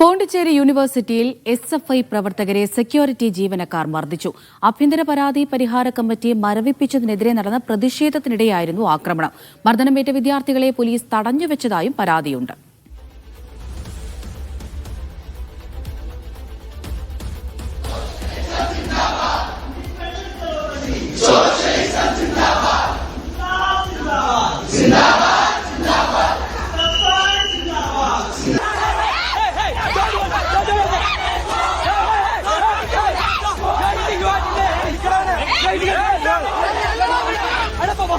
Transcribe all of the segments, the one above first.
പോണ്ടിച്ചേരി യൂണിവേഴ്സിറ്റിയിൽ S F I പ്രവർത്തകരെ security ജീവനക്കാർ മർദ്ദിച്ചു. ആഭ്യന്തര പരാതി പരിഹാര കമ്മിറ്റി മരവിപ്പിച്ചതിനെതിരെ നടന്ന പ്രതിഷേധത്തിനിടെയായിരുന്നു ആക്രമണം. മർദ്ദനമേറ്റ വിദ്യാർത്ഥികളെ പോലീസ് തടഞ്ഞുവെച്ചതായും പരാതിയുണ്ട്.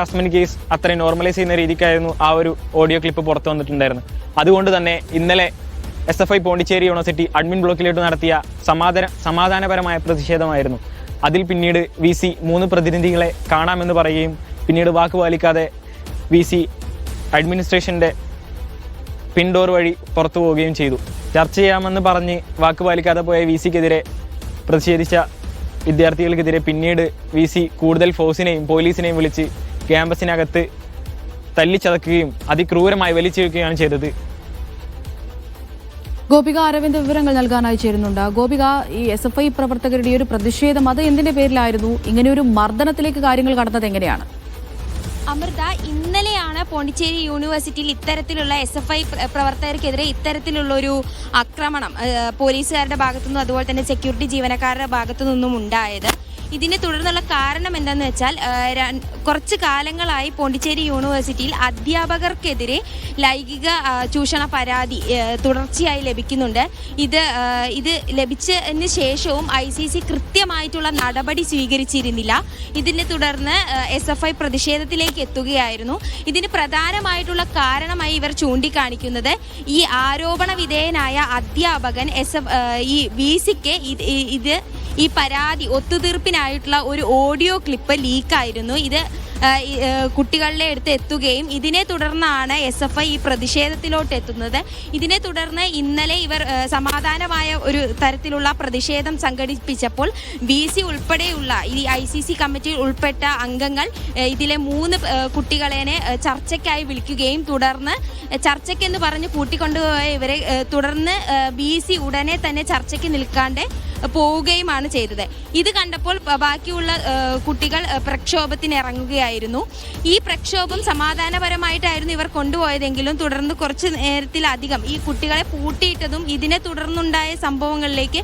ഹറാസ്മെന്റ് കേസ് അത്രയും നോർമലൈസ് ചെയ്യുന്ന രീതിക്കായിരുന്നു ആ ഒരു ഓഡിയോ ക്ലിപ്പ് പുറത്തു വന്നിട്ടുണ്ടായിരുന്നത്. അതുകൊണ്ട് തന്നെ ഇന്നലെ S F I Pondicherry university admin ബ്ലോക്കിലോട്ട് നടത്തിയ സമാധാന സമാധാനപരമായ പ്രതിഷേധമായിരുന്നു. അതിൽ പിന്നീട് വി സി മൂന്ന് പ്രതിനിധികളെ കാണാമെന്ന് പറയുകയും പിന്നീട് വാക്ക് പാലിക്കാതെ വി സി അഡ്മിനിസ്ട്രേഷന്റെ പിൻഡോർ വഴി പുറത്തു പോവുകയും ചെയ്തു. ചർച്ച ചെയ്യാമെന്ന് പറഞ്ഞ് വാക്ക് പാലിക്കാതെ പോയ വി സിക്കെതിരെ പ്രതിഷേധിച്ച വിദ്യാർത്ഥികൾക്കെതിരെ പിന്നീട് വി സി കൂടുതൽ ഫോഴ്സിനെയും പോലീസിനെയും വിളിച്ച് ക്യാമ്പസിനകത്ത് തല്ലിച്ചതക്കുകയും അതിക്രൂരമായി വലിച്ചിഴക്കുകയാണ് ചെയ്തത്. ഗോപിക അരവിന്ദ് വിവരങ്ങൾ നൽകാനായി ചേരുന്നുണ്ട്. ഗോപിക ഈ എസ് എഫ് ഐ പ്രവർത്തകരുടെ ഒരു പ്രതിഷേധം അത് എന്തിന്റെ പേരിലായിരുന്നു? ഇങ്ങനെ ഒരു മർദ്ദനത്തിലേക്ക് കാര്യങ്ങൾ കടന്നത് എങ്ങനെയാണ്? അമൃത ഇന്നലെയാണ് പോണ്ടിച്ചേരി യൂണിവേഴ്സിറ്റിയിൽ ഇത്തരത്തിലുള്ള എസ് എഫ് ഐ പ്രവർത്തകർക്കെതിരെ ഇത്തരത്തിലുള്ള ഒരു ആക്രമണം പോലീസുകാരുടെ ഭാഗത്തു നിന്നും അതുപോലെ തന്നെ സെക്യൂരിറ്റി ജീവനക്കാരുടെ ഭാഗത്തു നിന്നും ഉണ്ടായത് ഇതിനെ തുടർന്നുള്ള കാരണം എന്താണെന്ന് വെച്ചാൽ കുറച്ച് കാലങ്ങളായി പോണ്ടിച്ചേരി യൂണിവേഴ്സിറ്റിയിൽ അധ്യാപകർക്കെതിരെ ലൈംഗിക ചൂഷണ പരാതി തുടർച്ചയായി ലഭിക്കുന്നുണ്ട്. ഇത് ഇത് ലഭിച്ചതിന് ശേഷവും ഐ സി സി കൃത്യമായിട്ടുള്ള നടപടി സ്വീകരിച്ചിരുന്നില്ല. ഇതിനെ തുടർന്ന് എസ് എഫ് ഐ പ്രതിഷേധത്തിലേക്ക് എത്തുകയായിരുന്നു. ഇതിന് പ്രധാനമായിട്ടുള്ള കാരണമായി ഇവർ ചൂണ്ടിക്കാണിക്കുന്നത് ഈ ആരോപണ വിധേയനായ അധ്യാപകൻ എസ് എഫ് ഈ വി സിക്ക് ഇത് ഈ പരാതി ഒത്തുതീർപ്പിനായിട്ടുള്ള ഒരു ഓഡിയോ ക്ലിപ്പ് ലീക്കായിരുന്നു ഇത് കുട്ടികളുടെ അടുത്ത് എത്തുകയും ഇതിനെ തുടർന്നാണ് എസ് എഫ് ഐ ഈ പ്രതിഷേധത്തിലോട്ട് എത്തുന്നത്. ഇതിനെ തുടർന്ന് ഇന്നലെ ഇവർ സമാധാനമായ ഒരു തരത്തിലുള്ള പ്രതിഷേധം സംഘടിപ്പിച്ചപ്പോൾ വി സി ഉൾപ്പെടെയുള്ള ഈ ഐ സി സി കമ്മിറ്റിയിൽ ഉൾപ്പെട്ട അംഗങ്ങൾ ഇതിലെ മൂന്ന് കുട്ടികളെ ചർച്ചയ്ക്കായി വിളിക്കുകയും തുടർന്ന് ചർച്ചയ്ക്കെന്ന് പറഞ്ഞ് കൂട്ടിക്കൊണ്ടുപോയ ഇവരെ തുടർന്ന് ബി സി ഉടനെ തന്നെ ചർച്ചയ്ക്ക് നിൽക്കാണ്ട് പോവുകയുമാണ് ചെയ്തത്. ഇത് കണ്ടപ്പോൾ ബാക്കിയുള്ള കുട്ടികൾ പ്രക്ഷോഭത്തിന് ആ, ഇറങ്ങുകയായിരുന്നു ഈ പ്രക്ഷോഭം സമാധാനപരമായിട്ടായിരുന്നു ഇവർ കൊണ്ടുപോയതെങ്കിലും തുടർന്ന് കുറച്ച് നേരത്തിലധികം ഈ കുട്ടികളെ പൂട്ടിയിട്ടതും ഇതിനെ തുടർന്നുണ്ടായ സംഭവങ്ങളിലേക്ക്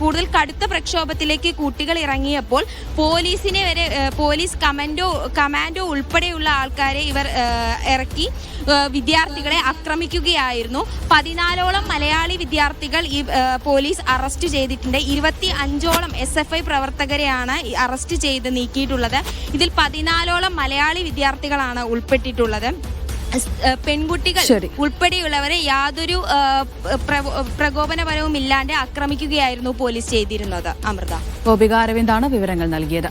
കൂടുതൽ കടുത്ത പ്രക്ഷോഭത്തിലേക്ക് കുട്ടികൾ ഇറങ്ങിയപ്പോൾ പോലീസിനെ വരെ പോലീസ് കമാൻഡോ കമാൻഡോ ഉൾപ്പെടെയുള്ള ആൾക്കാരെ ഇവർ ഇറക്കി വിദ്യാർത്ഥികളെ ആക്രമിക്കുകയായിരുന്നു. പതിനാലോളം മലയാളി വിദ്യാർത്ഥികൾ ഈ പോലീസ് അറസ്റ്റ് ചെയ്തിട്ടുണ്ട്. ഇരുപത്തി അഞ്ചോളം എസ് എഫ് ഐ പ്രവർത്തകരെയാണ് അറസ്റ്റ് ചെയ്ത് നീക്കിയിട്ടുള്ളത്. ഇതിൽ പതിനാലോളം മലയാളി വിദ്യാർത്ഥികളാണ് ഉൾപ്പെട്ടിട്ടുള്ളത്. പെൺകുട്ടികൾ ഉൾപ്പെടെയുള്ളവരെ യാതൊരു പ്രകോപനപരവും ഇല്ലാണ്ട് ആക്രമിക്കുകയായിരുന്നു പോലീസ് ചെയ്തിരുന്നത്. അമൃത. ഗോപിക അരവിന്ദാണ് വിവരങ്ങൾ നൽകിയത്.